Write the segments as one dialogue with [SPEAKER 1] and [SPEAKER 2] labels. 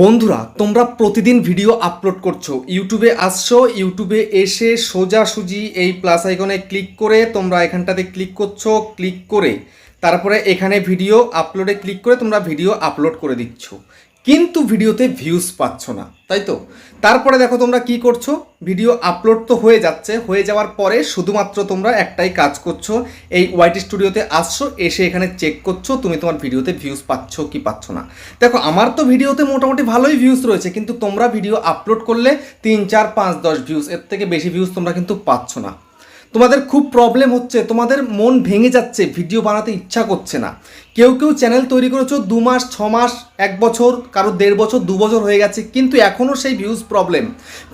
[SPEAKER 1] বন্ধুরা তোমরা প্রতিদিন ভিডিও আপলোড করছো ইউটিউবে আসছো ইউটিউবে এসে সোজাসুজি এই প্লাস আইকনে ক্লিক করে তোমরা এখানটাতে ক্লিক করছো ক্লিক করে তারপরে এখানে ভিডিও আপলোডে ক্লিক করে তোমরা ভিডিও আপলোড করে দিচ্ছ কিন্তু ভিডিওতে ভিউজ পাচ্ছ না তাই তো তারপরে দেখো তোমরা কি করছো ভিডিও আপলোড তো হয়ে যাচ্ছে হয়ে যাওয়ার পরে শুধুমাত্র তোমরা একটাই কাজ করছো এই ওয়াইটি স্টুডিওতে আসছো এসে এখানে চেক করছো তুমি তোমার ভিডিওতে ভিউজ পাচ্ছ কি পাচ্ছ না দেখো আমার তো ভিডিওতে মোটামুটি ভালোই ভিউজ রয়েছে কিন্তু তোমরা ভিডিও আপলোড করলে তিন চার পাঁচ দশ ভিউজ এর থেকে বেশি ভিউজ তোমরা কিন্তু পাচ্ছ না তোমাদের খুব প্রবলেম হচ্ছে তোমাদের মন ভেঙে যাচ্ছে ভিডিও বানাতে ইচ্ছা করছে না কেউ কেউ চ্যানেল তৈরি করেছো দু মাস ছ মাস এক বছর কারো দেড় বছর দু বছর হয়ে গেছে কিন্তু এখনও সেই ভিউজ প্রবলেম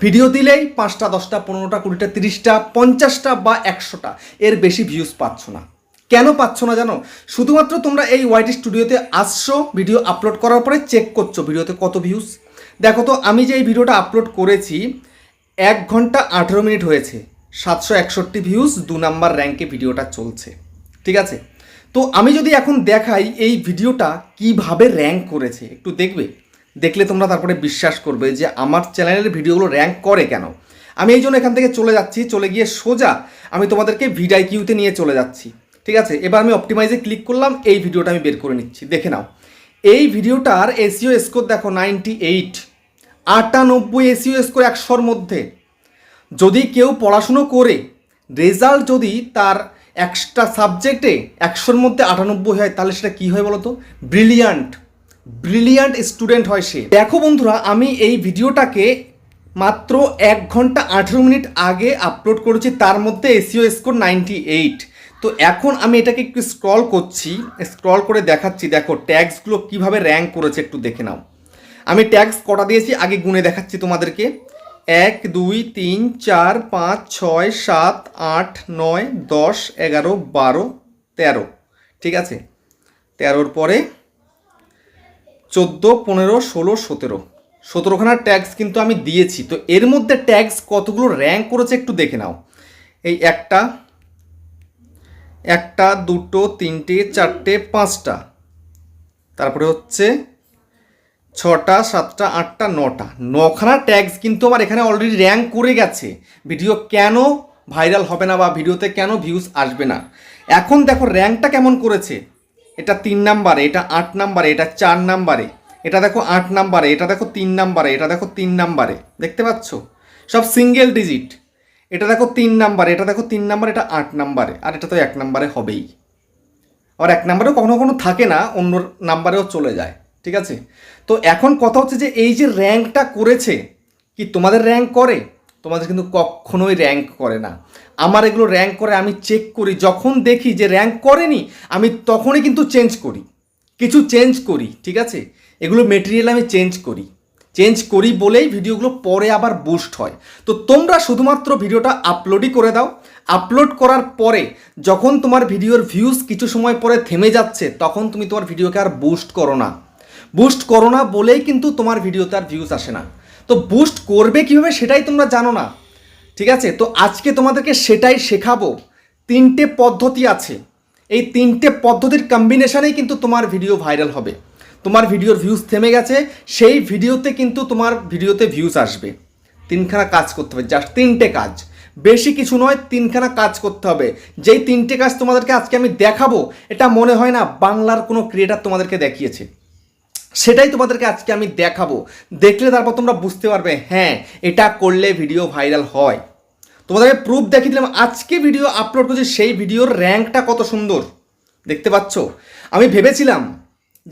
[SPEAKER 1] ভিডিও দিলেই পাঁচটা দশটা পনেরোটা কুড়িটা তিরিশটা পঞ্চাশটা বা একশোটা এর বেশি ভিউজ পাচ্ছ না কেন পাচ্ছ না জানো শুধুমাত্র তোমরা এই ওয়াইটি স্টুডিওতে আসছো ভিডিও আপলোড করার পরে চেক করছো ভিডিওতে কত ভিউজ দেখো তো আমি যে এই ভিডিওটা আপলোড করেছি এক ঘন্টা আঠেরো মিনিট হয়েছে সাতশো একষট্টি ভিউজ দু নাম্বার র্যাঙ্কে ভিডিওটা চলছে ঠিক আছে তো আমি যদি এখন দেখাই এই ভিডিওটা কিভাবে র্যাঙ্ক করেছে একটু দেখবে দেখলে তোমরা তারপরে বিশ্বাস করবে যে আমার চ্যানেলের ভিডিওগুলো র্যাঙ্ক করে কেন আমি এই জন্য এখান থেকে চলে যাচ্ছি চলে গিয়ে সোজা আমি তোমাদেরকে ভিডাই কিউতে নিয়ে চলে যাচ্ছি ঠিক আছে এবার আমি অপটিমাইজে ক্লিক করলাম এই ভিডিওটা আমি বের করে নিচ্ছি দেখে নাও এই ভিডিওটার এসিও স্কোর দেখো নাইনটি এইট আটানব্বই এসিও স্কোর e একশোর মধ্যে যদি কেউ পড়াশুনো করে রেজাল্ট যদি তার একটা সাবজেক্টে একশোর মধ্যে আটানব্বই হয় তাহলে সেটা কী হয় বলতো ব্রিলিয়ান্ট ব্রিলিয়ান্ট স্টুডেন্ট হয় সে দেখো বন্ধুরা আমি এই ভিডিওটাকে মাত্র এক ঘন্টা আঠেরো মিনিট আগে আপলোড করেছি তার মধ্যে এসিও স্কোর নাইনটি এইট তো এখন আমি এটাকে একটু স্ক্রল করছি স্ক্রল করে দেখাচ্ছি দেখো ট্যাক্সগুলো কিভাবে র্যাঙ্ক করেছে একটু দেখে নাও আমি ট্যাক্স কটা দিয়েছি আগে গুনে দেখাচ্ছি তোমাদেরকে এক দুই তিন চার পাঁচ ছয় সাত আট নয় দশ এগারো বারো তেরো ঠিক আছে তেরোর পরে চোদ্দো পনেরো ষোলো সতেরো সতেরোখানা ট্যাক্স কিন্তু আমি দিয়েছি তো এর মধ্যে ট্যাক্স কতগুলো র্যাঙ্ক করেছে একটু দেখে নাও এই একটা একটা দুটো তিনটে চারটে পাঁচটা তারপরে হচ্ছে ছটা সাতটা আটটা নটা নখানা ট্যাগস কিন্তু আমার এখানে অলরেডি র্যাঙ্ক করে গেছে ভিডিও কেন ভাইরাল হবে না বা ভিডিওতে কেন ভিউজ আসবে না এখন দেখো র্যাঙ্কটা কেমন করেছে এটা তিন নাম্বারে এটা আট নাম্বারে এটা চার নাম্বারে এটা দেখো আট নাম্বারে এটা দেখো তিন নাম্বারে এটা দেখো তিন নাম্বারে দেখতে পাচ্ছ সব সিঙ্গেল ডিজিট এটা দেখো তিন নাম্বারে এটা দেখো তিন নাম্বার এটা আট নাম্বারে আর এটা তো এক নাম্বারে হবেই আর এক নাম্বারেও কখনো কখনো থাকে না অন্য নাম্বারেও চলে যায় ঠিক আছে তো এখন কথা হচ্ছে যে এই যে র্যাঙ্কটা করেছে কি তোমাদের র্যাঙ্ক করে তোমাদের কিন্তু কখনোই র্যাঙ্ক করে না আমার এগুলো র্যাঙ্ক করে আমি চেক করি যখন দেখি যে র্যাঙ্ক করেনি আমি তখনই কিন্তু চেঞ্জ করি কিছু চেঞ্জ করি ঠিক আছে এগুলো মেটেরিয়াল আমি চেঞ্জ করি চেঞ্জ করি বলেই ভিডিওগুলো পরে আবার বুস্ট হয় তো তোমরা শুধুমাত্র ভিডিওটা আপলোডই করে দাও আপলোড করার পরে যখন তোমার ভিডিওর ভিউজ কিছু সময় পরে থেমে যাচ্ছে তখন তুমি তোমার ভিডিওকে আর বুস্ট করো না বুস্ট করো না বলেই কিন্তু তোমার ভিডিওতে আর ভিউজ আসে না তো বুস্ট করবে কীভাবে সেটাই তোমরা জানো না ঠিক আছে তো আজকে তোমাদেরকে সেটাই শেখাবো তিনটে পদ্ধতি আছে এই তিনটে পদ্ধতির কম্বিনেশানেই কিন্তু তোমার ভিডিও ভাইরাল হবে তোমার ভিডিওর ভিউজ থেমে গেছে সেই ভিডিওতে কিন্তু তোমার ভিডিওতে ভিউজ আসবে তিনখানা কাজ করতে হবে জাস্ট তিনটে কাজ বেশি কিছু নয় তিনখানা কাজ করতে হবে যেই তিনটে কাজ তোমাদেরকে আজকে আমি দেখাবো এটা মনে হয় না বাংলার কোনো ক্রিয়েটার তোমাদেরকে দেখিয়েছে সেটাই তোমাদেরকে আজকে আমি দেখাবো দেখলে তারপর তোমরা বুঝতে পারবে হ্যাঁ এটা করলে ভিডিও ভাইরাল হয় তোমাদেরকে প্রুফ দেখিয়ে দিলাম আজকে ভিডিও আপলোড করছি সেই ভিডিওর র্যাঙ্কটা কত সুন্দর দেখতে পাচ্ছ আমি ভেবেছিলাম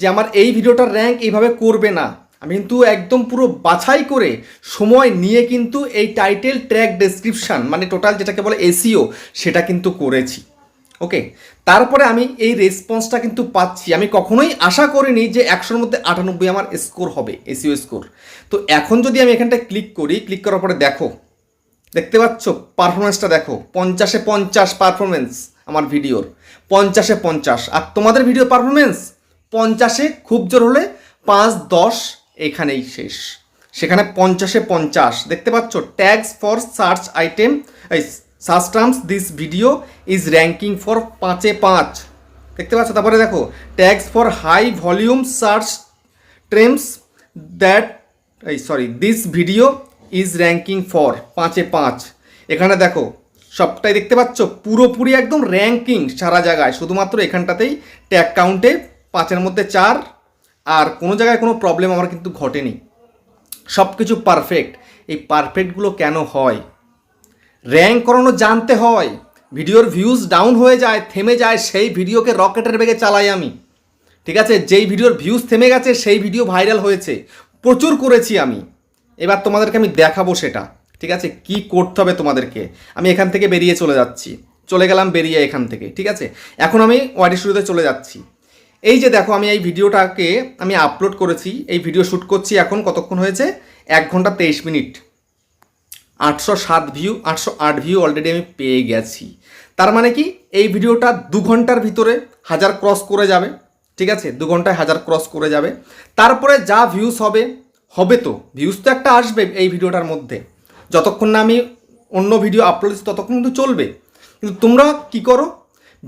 [SPEAKER 1] যে আমার এই ভিডিওটার র্যাঙ্ক এইভাবে করবে না আমি কিন্তু একদম পুরো বাছাই করে সময় নিয়ে কিন্তু এই টাইটেল ট্র্যাক ডেসক্রিপশান মানে টোটাল যেটাকে বলে এসিও e সেটা কিন্তু করেছি ওকে তারপরে আমি এই রেসপন্সটা কিন্তু পাচ্ছি আমি কখনোই আশা করিনি যে একশোর মধ্যে আটানব্বই আমার স্কোর হবে এসিও স্কোর তো এখন যদি আমি এখানটায় ক্লিক করি ক্লিক করার পরে দেখো দেখতে পাচ্ছ পারফরমেন্সটা দেখো পঞ্চাশে পঞ্চাশ পারফরমেন্স আমার ভিডিওর পঞ্চাশে পঞ্চাশ আর তোমাদের ভিডিও পারফরমেন্স পঞ্চাশে খুব জোর হলে পাঁচ দশ এখানেই শেষ সেখানে পঞ্চাশে পঞ্চাশ দেখতে পাচ্ছ ট্যাগস ফর সার্চ আইটেম সাস্টামস this video is ranking for পাঁচে পাঁচ দেখতে পাচ্ছ তারপরে দেখো tags for high volume search terms that এই sorry this video is ranking for পাঁচে পাঁচ এখানে দেখো সবটাই দেখতে পাচ্ছ পুরোপুরি একদম র্যাঙ্কিং সারা জায়গায় শুধুমাত্র এখানটাতেই ট্যাগ কাউন্টে পাঁচের মধ্যে চার আর কোনো জায়গায় কোনো প্রবলেম আমার কিন্তু ঘটেনি সব কিছু পারফেক্ট এই পারফেক্টগুলো কেন হয় র্যাঙ্ক করানো জানতে হয় ভিডিওর ভিউজ ডাউন হয়ে যায় থেমে যায় সেই ভিডিওকে রকেটের বেগে চালাই আমি ঠিক আছে যেই ভিডিওর ভিউজ থেমে গেছে সেই ভিডিও ভাইরাল হয়েছে প্রচুর করেছি আমি এবার তোমাদেরকে আমি দেখাবো সেটা ঠিক আছে কি করতে হবে তোমাদেরকে আমি এখান থেকে বেরিয়ে চলে যাচ্ছি চলে গেলাম বেরিয়ে এখান থেকে ঠিক আছে এখন আমি ওয়াইডি স্টুডিওতে চলে যাচ্ছি এই যে দেখো আমি এই ভিডিওটাকে আমি আপলোড করেছি এই ভিডিও শ্যুট করছি এখন কতক্ষণ হয়েছে এক ঘন্টা তেইশ মিনিট আটশো সাত ভিউ আটশো আট ভিউ অলরেডি আমি পেয়ে গেছি তার মানে কি এই ভিডিওটা দু ঘন্টার ভিতরে হাজার ক্রস করে যাবে ঠিক আছে দু ঘন্টায় হাজার ক্রস করে যাবে তারপরে যা ভিউস হবে হবে তো ভিউস তো একটা আসবে এই ভিডিওটার মধ্যে যতক্ষণ না আমি অন্য ভিডিও আপলোড দিচ্ছি ততক্ষণ কিন্তু চলবে কিন্তু তোমরা কি করো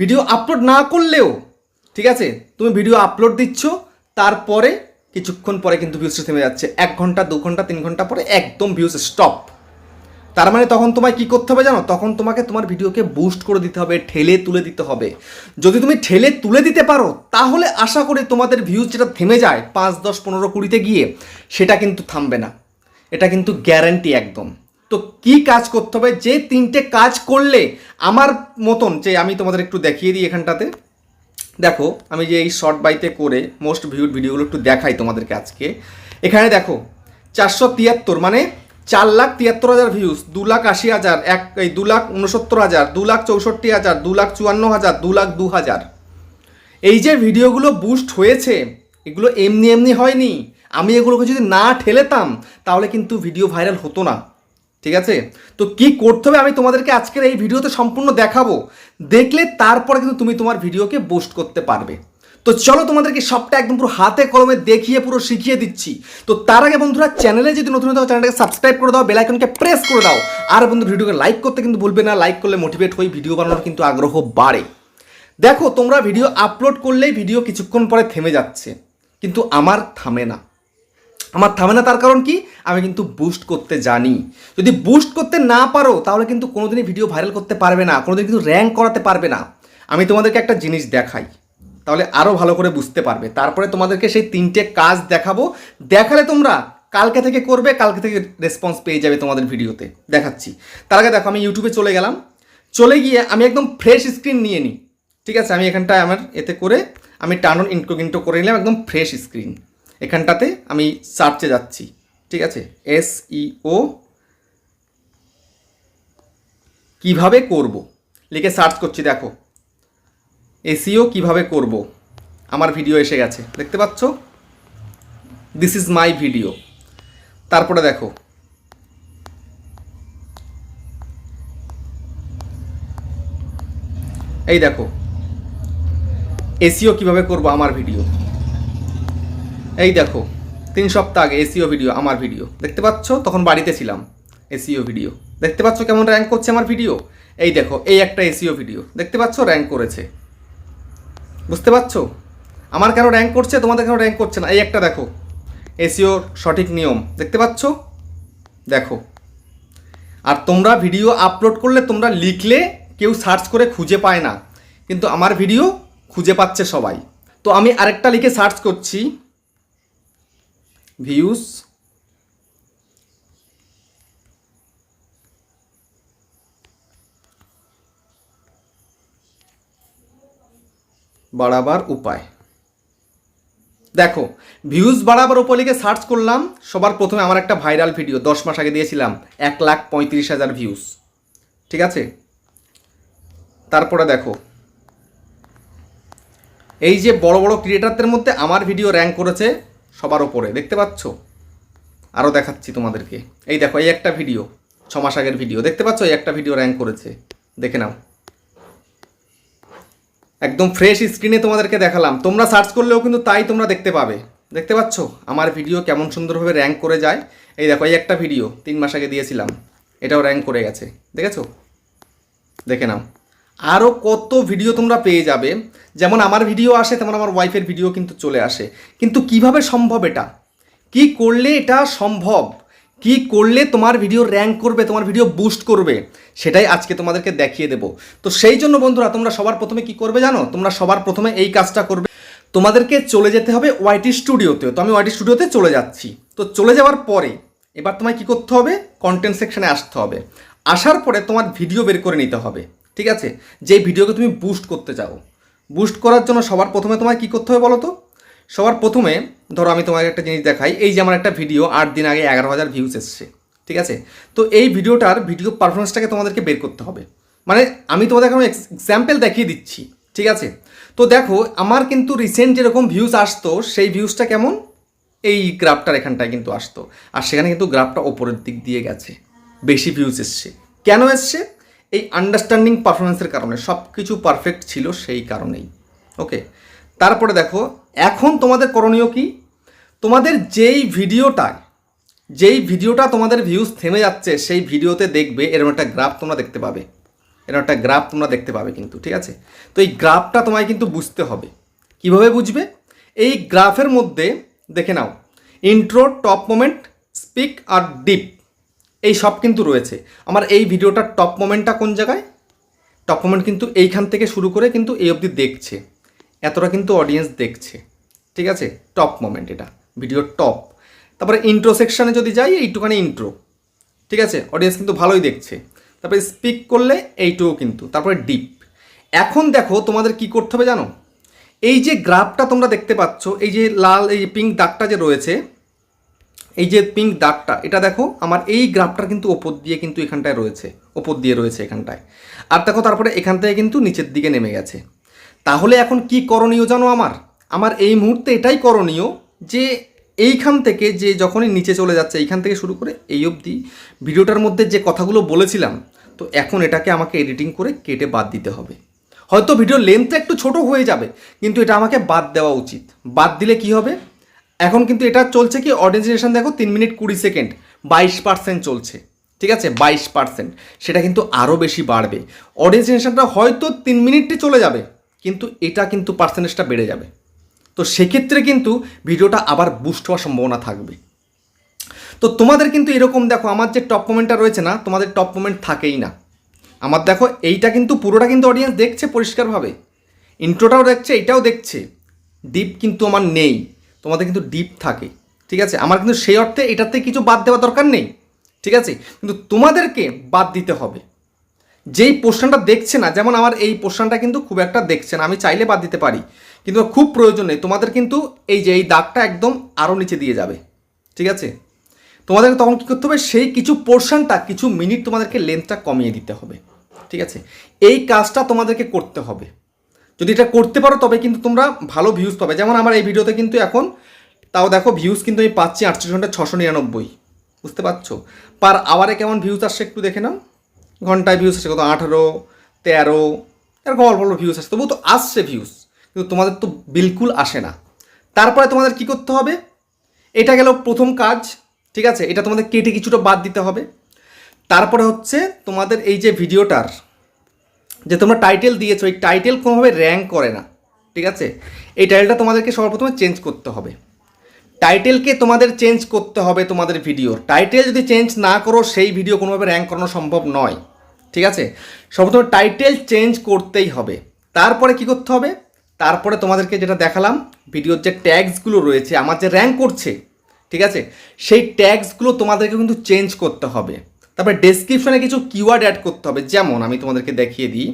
[SPEAKER 1] ভিডিও আপলোড না করলেও ঠিক আছে তুমি ভিডিও আপলোড দিচ্ছ তারপরে কিছুক্ষণ পরে কিন্তু ভিউসটা থেমে যাচ্ছে এক ঘন্টা দু ঘন্টা তিন ঘন্টা পরে একদম ভিউস স্টপ তার মানে তখন তোমায় কি করতে হবে জানো তখন তোমাকে তোমার ভিডিওকে বুস্ট করে দিতে হবে ঠেলে তুলে দিতে হবে যদি তুমি ঠেলে তুলে দিতে পারো তাহলে আশা করি তোমাদের ভিউজ যেটা থেমে যায় পাঁচ দশ পনেরো কুড়িতে গিয়ে সেটা কিন্তু থামবে না এটা কিন্তু গ্যারান্টি একদম তো কি কাজ করতে হবে যে তিনটে কাজ করলে আমার মতন যে আমি তোমাদের একটু দেখিয়ে দিই এখানটাতে দেখো আমি যে এই শর্ট বাইতে করে মোস্ট ভিউড ভিডিওগুলো একটু দেখাই তোমাদেরকে আজকে এখানে দেখো চারশো তিয়াত্তর মানে চার লাখ তিয়াত্তর হাজার ভিউস দু লাখ আশি হাজার এক এই দু লাখ উনসত্তর হাজার দু লাখ চৌষট্টি হাজার দু লাখ চুয়ান্ন হাজার দু লাখ দু হাজার এই যে ভিডিওগুলো বুস্ট হয়েছে এগুলো এমনি এমনি হয়নি আমি এগুলোকে যদি না ঠেলেতাম তাহলে কিন্তু ভিডিও ভাইরাল হতো না ঠিক আছে তো কি করতে হবে আমি তোমাদেরকে আজকের এই ভিডিওতে সম্পূর্ণ দেখাবো দেখলে তারপরে কিন্তু তুমি তোমার ভিডিওকে বুস্ট করতে পারবে তো চলো তোমাদেরকে সবটা একদম পুরো হাতে কলমে দেখিয়ে পুরো শিখিয়ে দিচ্ছি তো তার আগে বন্ধুরা চ্যানেলে যদি নতুন হতো চ্যানেলটাকে সাবস্ক্রাইব করে দাও বেলাইকনকে প্রেস করে দাও আর বন্ধু ভিডিওকে লাইক করতে কিন্তু ভুলবে না লাইক করলে মোটিভেট হই ভিডিও বানানোর কিন্তু আগ্রহ বাড়ে দেখো তোমরা ভিডিও আপলোড করলেই ভিডিও কিছুক্ষণ পরে থেমে যাচ্ছে কিন্তু আমার থামে না আমার থামে না তার কারণ কি আমি কিন্তু বুস্ট করতে জানি যদি বুস্ট করতে না পারো তাহলে কিন্তু কোনোদিনই ভিডিও ভাইরাল করতে পারবে না কোনোদিন কিন্তু র্যাঙ্ক করাতে পারবে না আমি তোমাদেরকে একটা জিনিস দেখাই তাহলে আরও ভালো করে বুঝতে পারবে তারপরে তোমাদেরকে সেই তিনটে কাজ দেখাবো দেখালে তোমরা কালকে থেকে করবে কালকে থেকে রেসপন্স পেয়ে যাবে তোমাদের ভিডিওতে দেখাচ্ছি তার আগে দেখো আমি ইউটিউবে চলে গেলাম চলে গিয়ে আমি একদম ফ্রেশ স্ক্রিন নিয়ে নিই ঠিক আছে আমি এখানটায় আমার এতে করে আমি টানন কিন্টো করে নিলাম একদম ফ্রেশ স্ক্রিন এখানটাতে আমি সার্চে যাচ্ছি ঠিক আছে এসইও e কিভাবে করব লিখে সার্চ করছি দেখো এসিও কিভাবে করব। আমার ভিডিও এসে গেছে দেখতে পাচ্ছ দিস ইজ মাই ভিডিও তারপরে দেখো এই দেখো এসিও কিভাবে করব আমার ভিডিও এই দেখো তিন সপ্তাহ আগে এসিও ভিডিও আমার ভিডিও দেখতে পাচ্ছ তখন বাড়িতে ছিলাম এসিও ভিডিও দেখতে পাচ্ছ কেমন র্যাঙ্ক করছে আমার ভিডিও এই দেখো এই একটা এসিও ভিডিও দেখতে পাচ্ছ র্যাঙ্ক করেছে বুঝতে পারছো আমার কেন র্যাঙ্ক করছে তোমাদের কেন র্যাঙ্ক করছে না এই একটা দেখো এসিওর সঠিক নিয়ম দেখতে পাচ্ছ দেখো আর তোমরা ভিডিও আপলোড করলে তোমরা লিখলে কেউ সার্চ করে খুঁজে পায় না কিন্তু আমার ভিডিও খুঁজে পাচ্ছে সবাই তো আমি আরেকটা লিখে সার্চ করছি ভিউস বাড়াবার উপায় দেখো ভিউজ বাড়াবার উপর লিখে সার্চ করলাম সবার প্রথমে আমার একটা ভাইরাল ভিডিও দশ মাস আগে দিয়েছিলাম এক লাখ পঁয়ত্রিশ হাজার ভিউজ ঠিক আছে তারপরে দেখো এই যে বড় বড় ক্রিয়েটারদের মধ্যে আমার ভিডিও র্যাঙ্ক করেছে সবার ওপরে দেখতে পাচ্ছ আরও দেখাচ্ছি তোমাদেরকে এই দেখো এই একটা ভিডিও ছ মাস আগের ভিডিও দেখতে পাচ্ছ এই একটা ভিডিও র্যাঙ্ক করেছে দেখে নাও একদম ফ্রেশ স্ক্রিনে তোমাদেরকে দেখালাম তোমরা সার্চ করলেও কিন্তু তাই তোমরা দেখতে পাবে দেখতে পাচ্ছ আমার ভিডিও কেমন সুন্দরভাবে র্যাঙ্ক করে যায় এই দেখো এই একটা ভিডিও তিন মাস আগে দিয়েছিলাম এটাও র্যাঙ্ক করে গেছে দেখেছ দেখে নাও আরও কত ভিডিও তোমরা পেয়ে যাবে যেমন আমার ভিডিও আসে তেমন আমার ওয়াইফের ভিডিও কিন্তু চলে আসে কিন্তু কিভাবে সম্ভব এটা কি করলে এটা সম্ভব কি করলে তোমার ভিডিও র্যাঙ্ক করবে তোমার ভিডিও বুস্ট করবে সেটাই আজকে তোমাদেরকে দেখিয়ে দেবো তো সেই জন্য বন্ধুরা তোমরা সবার প্রথমে কি করবে জানো তোমরা সবার প্রথমে এই কাজটা করবে তোমাদেরকে চলে যেতে হবে ওয়াইটি স্টুডিওতে তো আমি ওয়াইটি স্টুডিওতে চলে যাচ্ছি তো চলে যাওয়ার পরে এবার তোমায় কি করতে হবে কন্টেন্ট সেকশানে আসতে হবে আসার পরে তোমার ভিডিও বের করে নিতে হবে ঠিক আছে যে ভিডিওকে তুমি বুস্ট করতে চাও বুস্ট করার জন্য সবার প্রথমে তোমায় কী করতে হবে বলো তো সবার প্রথমে ধরো আমি তোমাকে একটা জিনিস দেখাই এই যে আমার একটা ভিডিও আট দিন আগে এগারো হাজার ভিউজ এসছে ঠিক আছে তো এই ভিডিওটার ভিডিও পারফরমেন্সটাকে তোমাদেরকে বের করতে হবে মানে আমি তোমাদের এখন এক্সাম্পল দেখিয়ে দিচ্ছি ঠিক আছে তো দেখো আমার কিন্তু রিসেন্ট যেরকম ভিউজ আসতো সেই ভিউজটা কেমন এই গ্রাফটার এখানটায় কিন্তু আসতো আর সেখানে কিন্তু গ্রাফটা ওপরের দিক দিয়ে গেছে বেশি ভিউজ এসছে কেন এসছে এই আন্ডারস্ট্যান্ডিং পারফরমেন্সের কারণে সব কিছু পারফেক্ট ছিল সেই কারণেই ওকে তারপরে দেখো এখন তোমাদের করণীয় কি তোমাদের যেই ভিডিওটায় যেই ভিডিওটা তোমাদের ভিউজ থেমে যাচ্ছে সেই ভিডিওতে দেখবে এরকম একটা গ্রাফ তোমরা দেখতে পাবে এরকম একটা গ্রাফ তোমরা দেখতে পাবে কিন্তু ঠিক আছে তো এই গ্রাফটা তোমায় কিন্তু বুঝতে হবে কিভাবে বুঝবে এই গ্রাফের মধ্যে দেখে নাও ইন্ট্রো টপ মোমেন্ট স্পিক আর ডিপ এই সব কিন্তু রয়েছে আমার এই ভিডিওটার টপ মোমেন্টটা কোন জায়গায় টপ মোমেন্ট কিন্তু এইখান থেকে শুরু করে কিন্তু এই অবধি দেখছে এতটা কিন্তু অডিয়েন্স দেখছে ঠিক আছে টপ মোমেন্ট এটা ভিডিওর টপ তারপরে ইন্ট্রো সেকশানে যদি যাই এইটুখানি ইন্ট্রো ঠিক আছে অডিয়েন্স কিন্তু ভালোই দেখছে তারপরে স্পিক করলে এইটুকু কিন্তু তারপরে ডিপ এখন দেখো তোমাদের কি করতে হবে জানো এই যে গ্রাফটা তোমরা দেখতে পাচ্ছ এই যে লাল এই পিঙ্ক দাগটা যে রয়েছে এই যে পিঙ্ক দাগটা এটা দেখো আমার এই গ্রাফটার কিন্তু ওপর দিয়ে কিন্তু এখানটায় রয়েছে ওপর দিয়ে রয়েছে এখানটায় আর দেখো তারপরে এখান থেকে কিন্তু নিচের দিকে নেমে গেছে তাহলে এখন কি করণীয় জানো আমার আমার এই মুহূর্তে এটাই করণীয় যে এইখান থেকে যে যখনই নিচে চলে যাচ্ছে এইখান থেকে শুরু করে এই অবধি ভিডিওটার মধ্যে যে কথাগুলো বলেছিলাম তো এখন এটাকে আমাকে এডিটিং করে কেটে বাদ দিতে হবে হয়তো ভিডিও লেন্থ একটু ছোট হয়ে যাবে কিন্তু এটা আমাকে বাদ দেওয়া উচিত বাদ দিলে কি হবে এখন কিন্তু এটা চলছে কি অর্ডিনেশন দেখো তিন মিনিট কুড়ি সেকেন্ড বাইশ পার্সেন্ট চলছে ঠিক আছে বাইশ পার্সেন্ট সেটা কিন্তু আরও বেশি বাড়বে অর্ডিনেশনটা হয়তো তিন মিনিটে চলে যাবে কিন্তু এটা কিন্তু পার্সেন্টেজটা বেড়ে যাবে তো সেক্ষেত্রে কিন্তু ভিডিওটা আবার বুস্ট হওয়ার সম্ভাবনা থাকবে তো তোমাদের কিন্তু এরকম দেখো আমার যে টপ কমেন্টটা রয়েছে না তোমাদের টপ কমেন্ট থাকেই না আমার দেখো এইটা কিন্তু পুরোটা কিন্তু অডিয়েন্স দেখছে পরিষ্কারভাবে ইন্ট্রোটাও দেখছে এটাও দেখছে ডিপ কিন্তু আমার নেই তোমাদের কিন্তু ডিপ থাকে ঠিক আছে আমার কিন্তু সেই অর্থে এটাতে কিছু বাদ দেওয়া দরকার নেই ঠিক আছে কিন্তু তোমাদেরকে বাদ দিতে হবে যেই পোর্শনটা দেখছে না যেমন আমার এই পোর্শনটা কিন্তু খুব একটা দেখছে না আমি চাইলে বাদ দিতে পারি কিন্তু খুব প্রয়োজন নেই তোমাদের কিন্তু এই যে এই দাগটা একদম আরও নিচে দিয়ে যাবে ঠিক আছে তোমাদেরকে তখন কী করতে হবে সেই কিছু পোর্শনটা কিছু মিনিট তোমাদেরকে লেন্থটা কমিয়ে দিতে হবে ঠিক আছে এই কাজটা তোমাদেরকে করতে হবে যদি এটা করতে পারো তবে কিন্তু তোমরা ভালো ভিউজ পাবে যেমন আমার এই ভিডিওতে কিন্তু এখন তাও দেখো ভিউজ কিন্তু আমি পাচ্ছি আটচল্লিশ ঘন্টা ছশো নিরানব্বই বুঝতে পারছো পার আওয়ারে কেমন ভিউজ আসছে একটু দেখে নাও ঘন্টায় ভিউজ আসে কত আঠেরো তেরো এরকম অল্প অল্প ভিউজ আসে তবু তো আসছে ভিউজ কিন্তু তোমাদের তো বিলকুল আসে না তারপরে তোমাদের কি করতে হবে এটা গেল প্রথম কাজ ঠিক আছে এটা তোমাদের কেটে কিছুটা বাদ দিতে হবে তারপরে হচ্ছে তোমাদের এই যে ভিডিওটার যে তোমরা টাইটেল দিয়েছো এই টাইটেল কোনোভাবে র্যাঙ্ক করে না ঠিক আছে এই টাইটেলটা তোমাদেরকে সর্বপ্রথমে চেঞ্জ করতে হবে টাইটেলকে তোমাদের চেঞ্জ করতে হবে তোমাদের ভিডিওর টাইটেল যদি চেঞ্জ না করো সেই ভিডিও কোনোভাবে র্যাঙ্ক করানো সম্ভব নয় ঠিক আছে সর্বপ্রথমে টাইটেল চেঞ্জ করতেই হবে তারপরে কি করতে হবে তারপরে তোমাদেরকে যেটা দেখালাম ভিডিওর যে ট্যাগসগুলো রয়েছে আমার যে র্যাঙ্ক করছে ঠিক আছে সেই ট্যাগসগুলো তোমাদেরকে কিন্তু চেঞ্জ করতে হবে তারপরে ডেসক্রিপশানে কিছু কিওয়ার্ড অ্যাড করতে হবে যেমন আমি তোমাদেরকে দেখিয়ে দিই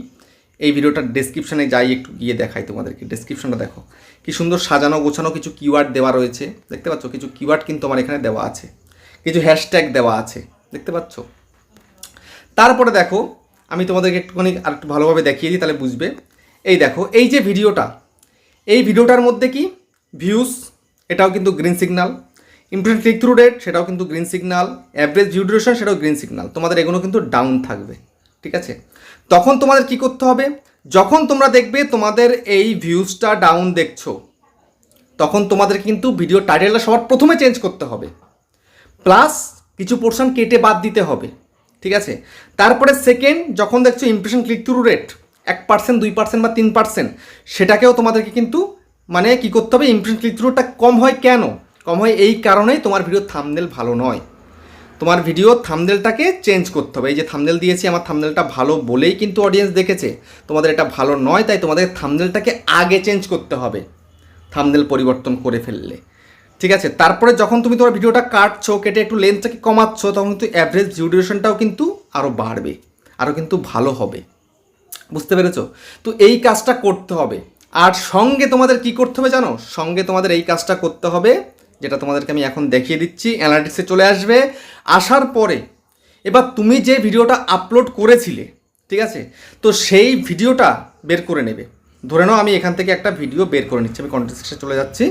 [SPEAKER 1] এই ভিডিওটার ডেসক্রিপশানে যাই একটু গিয়ে দেখাই তোমাদেরকে ডেসক্রিপশানটা দেখো কি সুন্দর সাজানো গোছানো কিছু কিওয়ার্ড দেওয়া রয়েছে দেখতে পাচ্ছ কিছু কিওয়ার্ড কিন্তু আমার এখানে দেওয়া আছে কিছু হ্যাশট্যাগ দেওয়া আছে দেখতে পাচ্ছ তারপরে দেখো আমি তোমাদেরকে একটুখানি আর একটু ভালোভাবে দেখিয়ে দিই তাহলে বুঝবে এই দেখো এই যে ভিডিওটা এই ভিডিওটার মধ্যে কি ভিউস এটাও কিন্তু green signal impress click through rate সেটাও কিন্তু green signal average view duration সেটাও গ্রিন সিগনাল তোমাদের এগুলো কিন্তু ডাউন থাকবে ঠিক আছে তখন তোমাদের কি করতে হবে যখন তোমরা দেখবে তোমাদের এই ভিউজটা ডাউন দেখছো তখন তোমাদের কিন্তু ভিডিও টাইটেলটা সবার প্রথমে চেঞ্জ করতে হবে প্লাস কিছু পোর্শন কেটে বাদ দিতে হবে ঠিক আছে তারপরে সেকেন্ড যখন দেখছো ইমপ্রেশন ক্লিক থ্রু রেট এক পার্সেন্ট দুই পার্সেন্ট বা তিন পার্সেন্ট সেটাকেও তোমাদেরকে কিন্তু মানে কি করতে হবে ইমপ্রেশন ক্লিক থ্রুটা কম হয় কেন কম হয় এই কারণেই তোমার ভিডিও থামনেল ভালো নয় তোমার ভিডিও থামদেলটাকে চেঞ্জ করতে হবে এই যে থামদেল দিয়েছি আমার থামদেলটা ভালো বলেই কিন্তু অডিয়েন্স দেখেছে তোমাদের এটা ভালো নয় তাই তোমাদের থামদেলটাকে আগে চেঞ্জ করতে হবে থামদেল পরিবর্তন করে ফেললে ঠিক আছে তারপরে যখন তুমি তোমার ভিডিওটা কাটছো কেটে একটু লেন্থটাকে কমাচ্ছ তখন কিন্তু অ্যাভারেজ ভিউ ডিউরেশনটাও কিন্তু আরও বাড়বে আরও কিন্তু ভালো হবে বুঝতে পেরেছ তো এই কাজটা করতে হবে আর সঙ্গে তোমাদের কি করতে হবে জানো সঙ্গে তোমাদের এই কাজটা করতে হবে যেটা তোমাদেরকে আমি এখন দেখিয়ে দিচ্ছি অ্যানালিটিক্সে চলে আসবে আসার পরে এবার তুমি যে ভিডিওটা আপলোড করেছিলে ঠিক আছে তো সেই ভিডিওটা বের করে নেবে ধরে নাও আমি এখান থেকে একটা ভিডিও বের করে নিচ্ছি আমি কন্টেন্ট সেকশনে চলে যাচ্ছি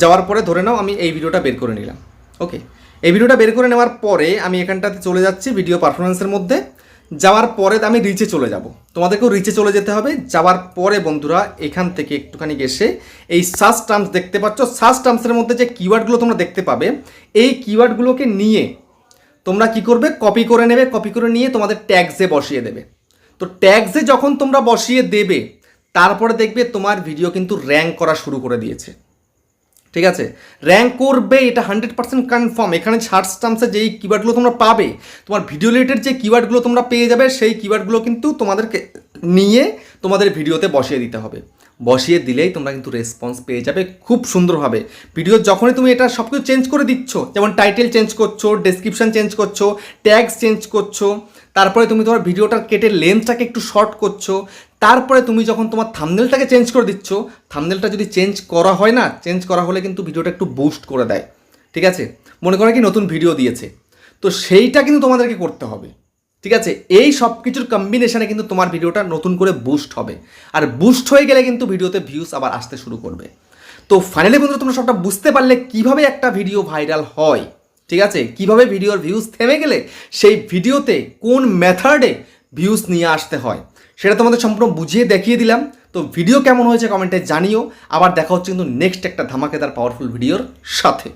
[SPEAKER 1] যাওয়ার পরে ধরে নাও আমি এই ভিডিওটা বের করে নিলাম ওকে এই ভিডিওটা বের করে নেওয়ার পরে আমি এখানটাতে চলে যাচ্ছি ভিডিও পারফরমেন্সের মধ্যে যাওয়ার পরে আমি রিচে চলে যাব তোমাদেরকেও রিচে চলে যেতে হবে যাওয়ার পরে বন্ধুরা এখান থেকে একটুখানি এসে এই সার্চ টার্মস দেখতে পাচ্ছ সার্চ টার্মসের মধ্যে যে কিওয়ার্ডগুলো তোমরা দেখতে পাবে এই কিওয়ার্ডগুলোকে নিয়ে তোমরা কি করবে কপি করে নেবে কপি করে নিয়ে তোমাদের ট্যাক্সে বসিয়ে দেবে তো ট্যাক্সে যখন তোমরা বসিয়ে দেবে তারপরে দেখবে তোমার ভিডিও কিন্তু র্যাঙ্ক করা শুরু করে দিয়েছে ঠিক আছে র্যাঙ্ক করবে এটা হান্ড্রেড পার্সেন্ট কনফার্ম এখানে সার্চ টার্মসে যেই কিওয়ার্ডগুলো তোমরা পাবে তোমার ভিডিও রিলেটেড যে কিওয়ার্ডগুলো তোমরা পেয়ে যাবে সেই কিওয়ার্ডগুলো কিন্তু তোমাদেরকে নিয়ে তোমাদের ভিডিওতে বসিয়ে দিতে হবে বসিয়ে দিলেই তোমরা কিন্তু রেসপন্স পেয়ে যাবে খুব সুন্দরভাবে ভিডিও যখনই তুমি এটা সব কিছু চেঞ্জ করে দিচ্ছ যেমন টাইটেল চেঞ্জ করছো ডেসক্রিপশান চেঞ্জ করছো ট্যাগস চেঞ্জ করছো তারপরে তুমি তোমার ভিডিওটার কেটে লেন্সটাকে একটু শর্ট করছো তারপরে তুমি যখন তোমার থামনেলটাকে চেঞ্জ করে দিচ্ছ থামনেলটা যদি চেঞ্জ করা হয় না চেঞ্জ করা হলে কিন্তু ভিডিওটা একটু বুস্ট করে দেয় ঠিক আছে মনে করে কি নতুন ভিডিও দিয়েছে তো সেইটা কিন্তু তোমাদেরকে করতে হবে ঠিক আছে এই সব কিছুর কম্বিনেশানে কিন্তু তোমার ভিডিওটা নতুন করে বুস্ট হবে আর বুস্ট হয়ে গেলে কিন্তু ভিডিওতে ভিউস আবার আসতে শুরু করবে তো ফাইনালি বন্ধুরা তোমরা সবটা বুঝতে পারলে কিভাবে একটা ভিডিও ভাইরাল হয় ঠিক আছে কিভাবে ভিডিওর ভিউজ থেমে গেলে সেই ভিডিওতে কোন মেথডে ভিউজ নিয়ে আসতে হয় সেটা তোমাদের সম্পূর্ণ বুঝিয়ে দেখিয়ে দিলাম তো ভিডিও কেমন হয়েছে কমেন্টে জানিও আবার দেখা হচ্ছে কিন্তু নেক্সট একটা ধামাকেদার পাওয়ারফুল ভিডিওর সাথে